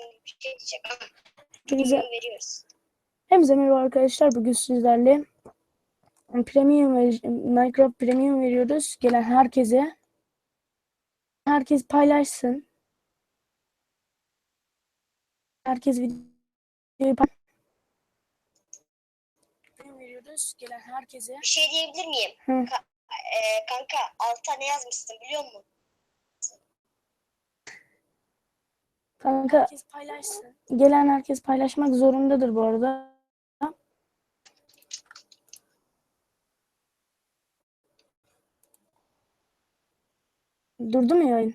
bir şey diyecek ama Hepinize, premium veriyoruz. hepinize merhaba arkadaşlar. Bugün sizlerle Premium Minecraft Premium veriyoruz. Gelen herkese. Herkes paylaşsın. Herkes videoyu pay- Premium veriyoruz. Gelen herkese. Bir şey diyebilir miyim? Hı. Ka- e, kanka alta ne yazmışsın biliyor musun? Kanka Herkes paylaşsın. gelen herkes paylaşmak zorundadır bu arada. Durdu mu yayın?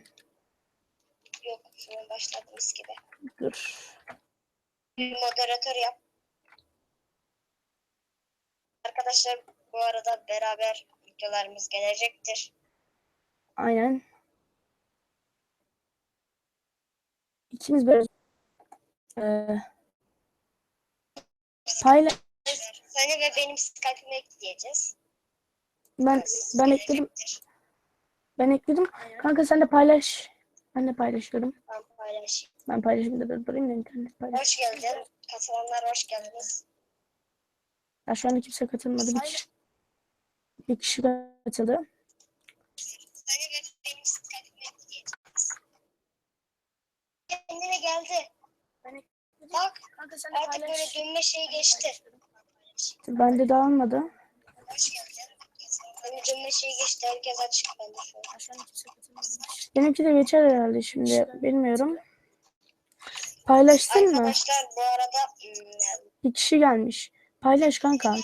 Yok an başladığımız gibi. Dur. Bir moderatör yap. Arkadaşlar bu arada beraber videolarımız gelecektir. Aynen. İkimiz böyle Ee, payla Seni ve benim Skype'ımı ekleyeceğiz. ben ben ekledim ben ekledim. Kanka sen de paylaş. Ben de paylaşıyorum. Ben paylaşayım. Ben paylaşayım da dur durayım da internet paylaş. Hoş geldin. Katılanlar hoş geldiniz. Ya şu anda kimse katılmadı. Bir kişi, bir kişi katıldı. Seni ve benim Skype'ımı ekleyeceğiz. Kendine geldi. Bak artık böyle dönme şeyi geçti. Bende de almadı. Hoş geldin. Hani dönme şeyi geçti. Herkes açık bende şu an. Benimki de geçer herhalde şimdi. Bilmiyorum. Paylaştın mı? Arkadaşlar bu arada ım, Bir kişi gelmiş. Paylaş kanka.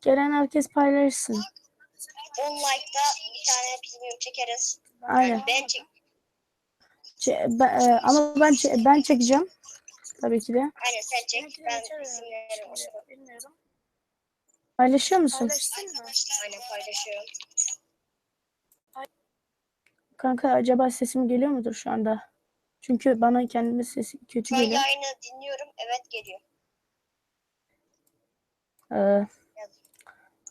Gelen herkes paylaşsın. 10 like'da bir tane premium çekeriz. Aynen. Ben çek. Çe- ben- e, ama ben çe- ben çekeceğim. Tabii ki de. Aynen sen çek. Ben isimleri. Paylaşıyor musun? Aynen paylaşıyorum. Kanka acaba sesim geliyor mudur şu anda? Çünkü bana kendime sesi kötü Ben geliyor. yayını dinliyorum. Evet geliyor. Ee,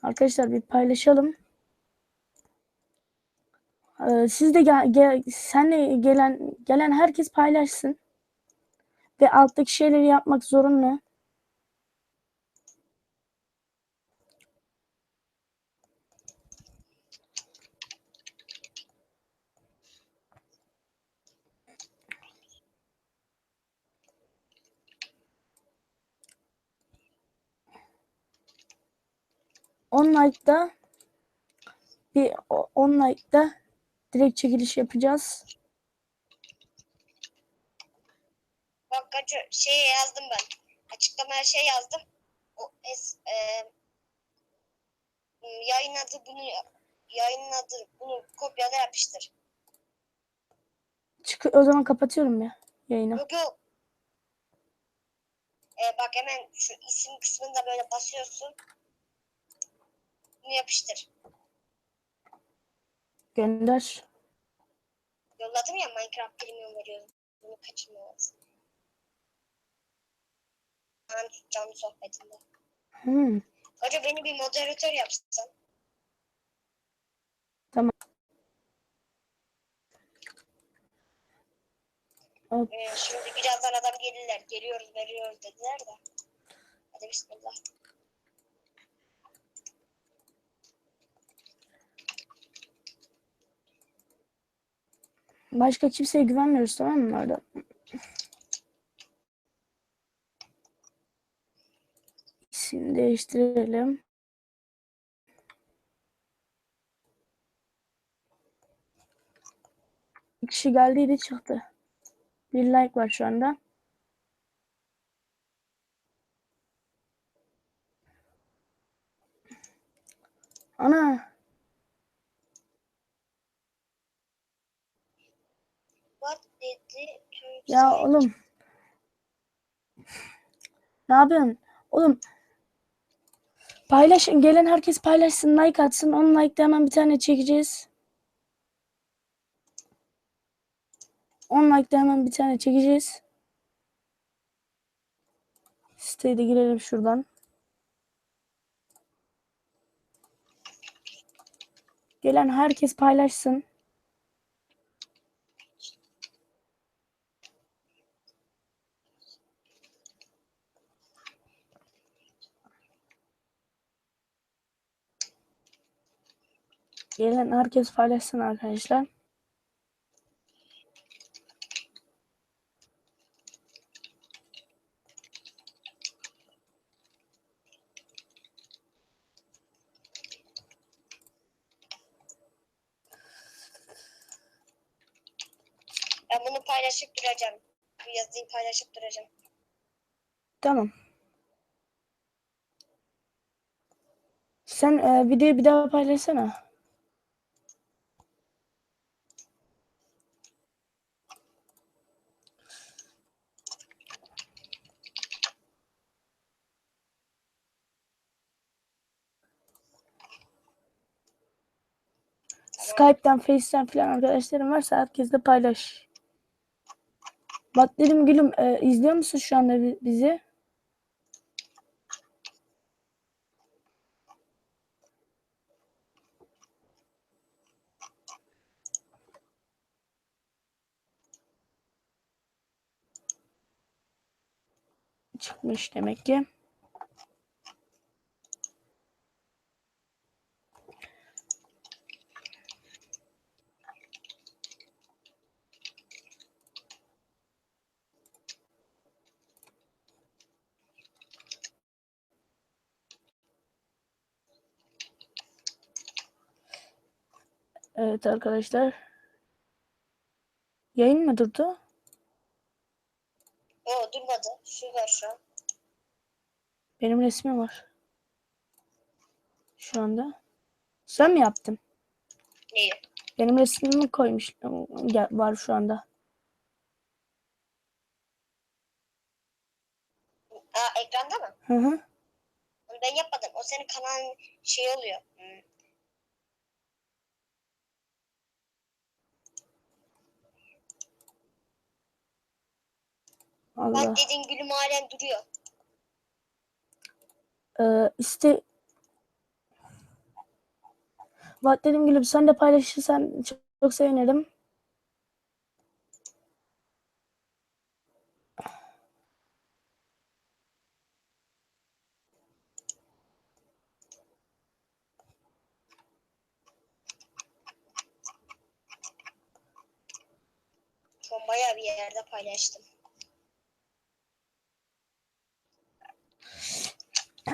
arkadaşlar bir paylaşalım. Ee, siz de gel, gel senle gelen gelen herkes paylaşsın. Ve alttaki şeyleri yapmak zorunlu. On like'da bir o- on like'da direkt çekiliş yapacağız. Bak kaç şey yazdım ben. Açıklamaya şey yazdım. O es, e, ım, yayınladı bunu yayınladı bunu kopyala yapıştır. Çık o zaman kapatıyorum ya yayını. Yok yok. E, bak hemen şu isim kısmında böyle basıyorsun. Bunu yapıştır. Gönder. Yolladım ya Minecraft Premium veriyorum. Bunu kaçırmamız. Ben canlı sohbetinde. Hmm, Hoca beni bir moderatör yapsın. tamam. Hop. Ee, şimdi birazdan adam gelirler. Geliyoruz veriyoruz dediler de. Hadi bismillah. Başka kimseye güvenmiyoruz tamam mı orada? İsim değiştirelim. Bir kişi geldiydi çıktı. Bir like var şu anda. Ana What dedi? Türk ya oğlum. Ne yapıyorsun? Oğlum paylaşın. Gelen herkes paylaşsın. Like atsın. 10 like'da hemen bir tane çekeceğiz. 10 like'da hemen bir tane çekeceğiz. Siteye de girelim şuradan. Gelen herkes paylaşsın. Gelen herkes paylaşsın arkadaşlar. Ben bunu paylaşıp duracağım. Bu yazıyı paylaşıp duracağım. Tamam. Sen e, videoyu bir daha paylaşsana. Skype'den, Face'ten falan arkadaşlarım varsa herkesle paylaş. Bak dedim gülüm e, izliyor musun şu anda bi- bizi? Çıkmış demek ki. Evet arkadaşlar. Yayın mı durdu? O durmadı. Şu var şu an. Benim resmim var. Şu anda. Sen mi yaptın? Neyi? Benim resmimi koymuş var şu anda. Aa ekranda mı? Hı hı. Ben yapmadım. O senin kanalın şey oluyor. Allah. Bak dediğin gülüm halen duruyor. Ee, iste Bak dedim gülüm sen de paylaşırsan çok, çok sevinirim. Bayağı bir yerde paylaştım.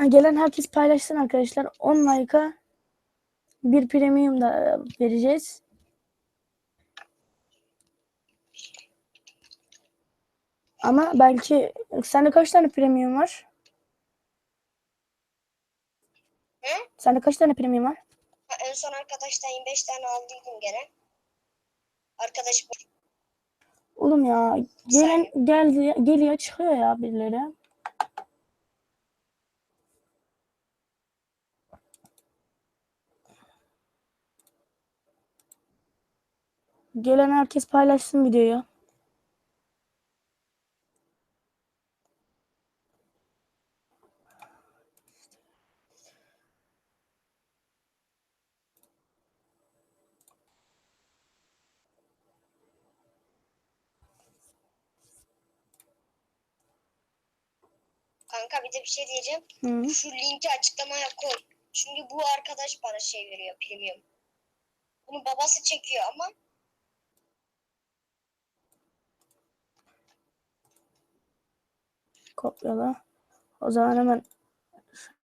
Gelen herkes paylaşsın arkadaşlar. 10 like'a bir premium da e, vereceğiz. Ama belki sende kaç tane premium var? He? Sende kaç tane premium var? Ha, en son arkadaştan 25 tane aldıydım gene. Arkadaş. Oğlum ya gelen geldi geliyor çıkıyor ya birileri. Gelen herkes paylaşsın videoyu. Kanka bir de bir şey diyeceğim. Hı. Şu linki açıklamaya koy. Çünkü bu arkadaş bana şey veriyor premium. Bunu babası çekiyor ama Kopyala. O zaman hemen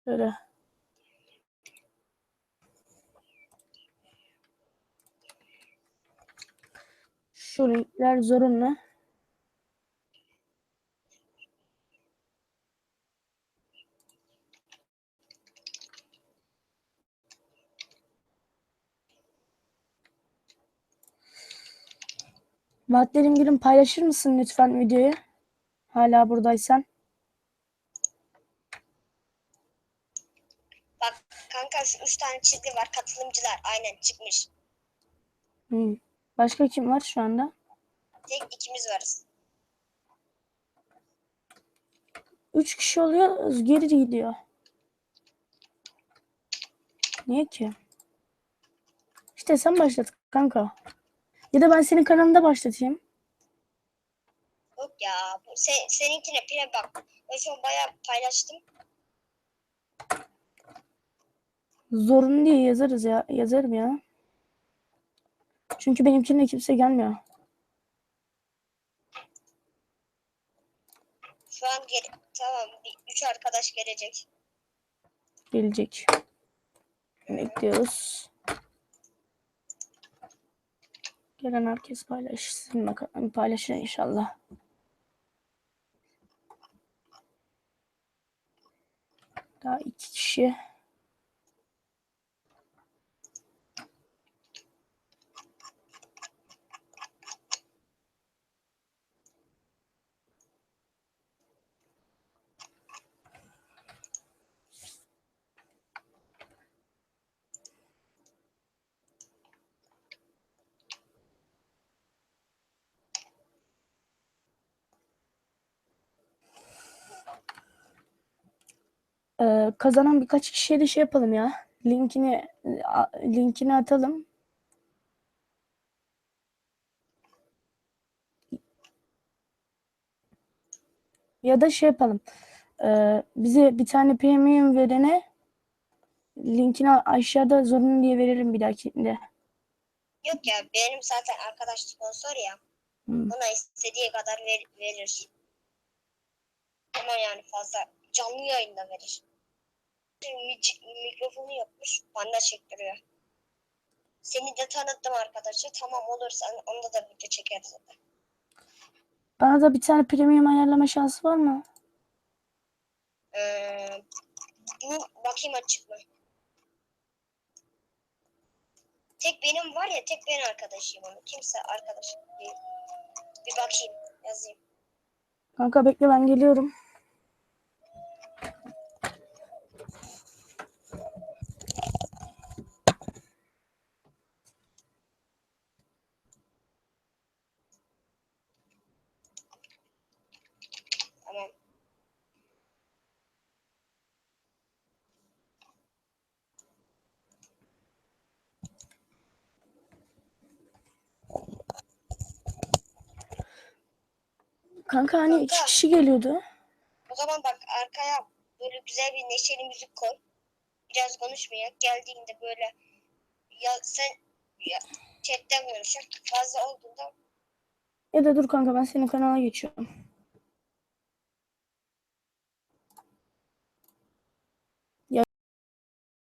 şöyle. Şu linkler zorunlu. Vaatlerim gülüm paylaşır mısın lütfen videoyu? Hala buradaysan. bak kanka şu üç tane çizgi var katılımcılar aynen çıkmış. Hı. Başka kim var şu anda? Tek ikimiz varız. Üç kişi oluyor, geri gidiyor. Niye ki? İşte sen başlat kanka. Ya da ben senin kanalında başlatayım. Yok ya bu se, seninkine pire bak. Ben şu an bayağı paylaştım. Zorunlu diye yazarız ya. Yazarım ya. Çünkü benimkine kimse gelmiyor. Şu an gel tamam bir, üç arkadaş gelecek. Gelecek. Bekliyoruz. Gelen herkes paylaşsın bakalım. Paylaşın inşallah. Daha iki kişi. Ee, kazanan birkaç kişiye de şey yapalım ya. Linkini linkini atalım. Ya da şey yapalım. Ee, bize bir tane premium verene linkini aşağıda zorunlu diye verelim bir dahakinde. Yok ya benim zaten arkadaş sponsor ya. Hmm. Ona istediği kadar ver, verir. Ama yani fazla canlı yayında verir. Mikrofonu yapmış. Bana çektiriyor. Seni de tanıttım arkadaşlar. Tamam olursa onda da video çekeriz. Bana da bir tane premium ayarlama şansı var mı? Ee, bu bakayım açık mı? Tek benim var ya tek ben arkadaşıyım onu. Kimse arkadaş değil. Bir bakayım yazayım. Kanka bekle ben geliyorum. Kanka hani iki kişi geliyordu. O zaman bak arkaya böyle güzel bir neşeli müzik koy. Biraz konuşmaya. Geldiğinde böyle ya sen ya, chatten konuşur. Fazla olduğunda Ya da dur kanka ben senin kanala geçiyorum.